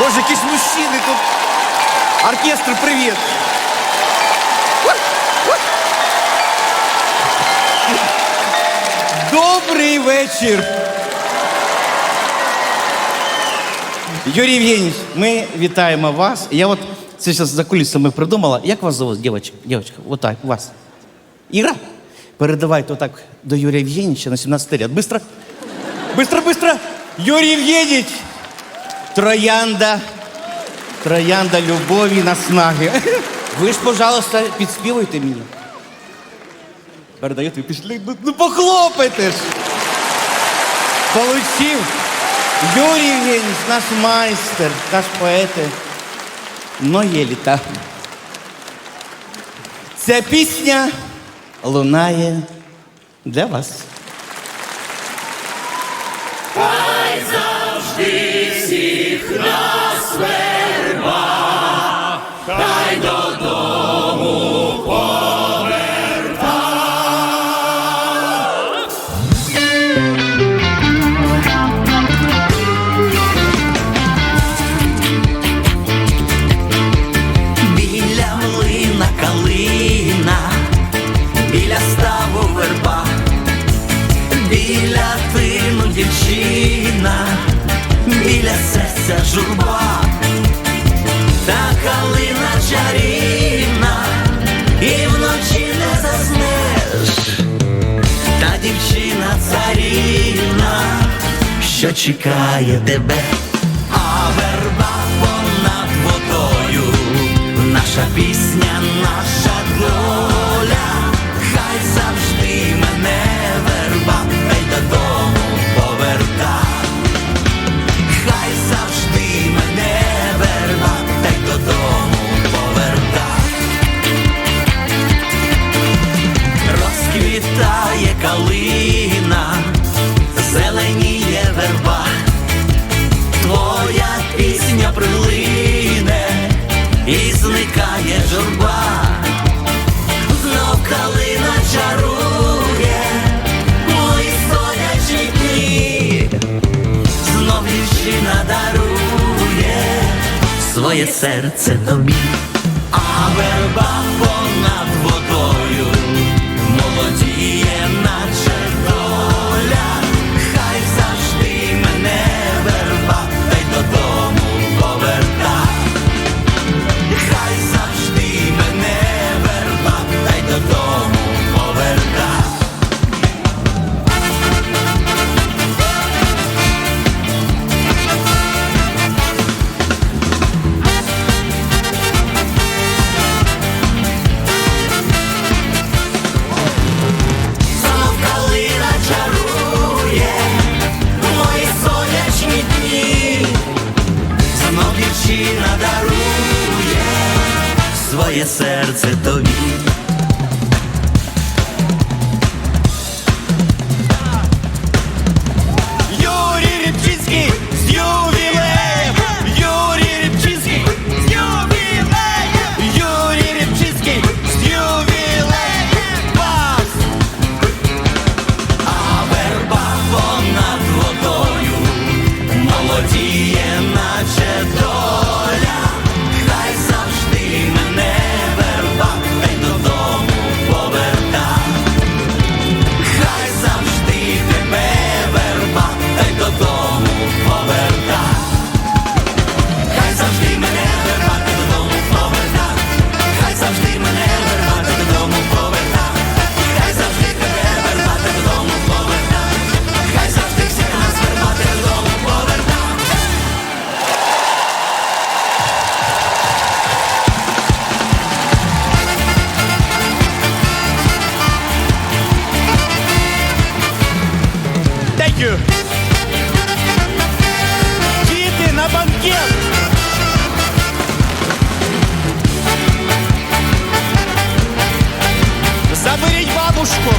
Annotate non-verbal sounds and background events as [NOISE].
Боже, якісь мужчини тут. Оркестр, привіт. Добрий вечір. Юрій Євгенійович, ми вітаємо вас. Я от це зараз за кулісами придумала. Як вас зовут, дівчинка? Дівчинка, отак, вас. Іра? Передавайте отак до Юрія Євгенійовича на 17 ряд. Быстро. Быстро, быстро. Юрій Євгенійович. Троянда. Троянда любові, наснаги. [LAUGHS] Ви ж, пожалуйста, підспівуйте мені. Передаєте, пішли. Ну, ну похлопайте ж. Получив. Юрій Євгенійович, наш майстер, наш поет. Многі літа. Ця пісня лунає для вас. Біля млина калина, біля ставу верба, біля тину дівчина, біля серця журба, та калина чарівна, і вночі не заснеш, та дівчина царівна, що чекає тебе, а верба понад водою, наша пісня, наша доля, зникає знов калина чарує, мої сонячні дні, знов дівчина дарує. Своє серце тобі, а верба понад водою. Молодіє, своє серце тобі. Діти! Заберіть бабушку!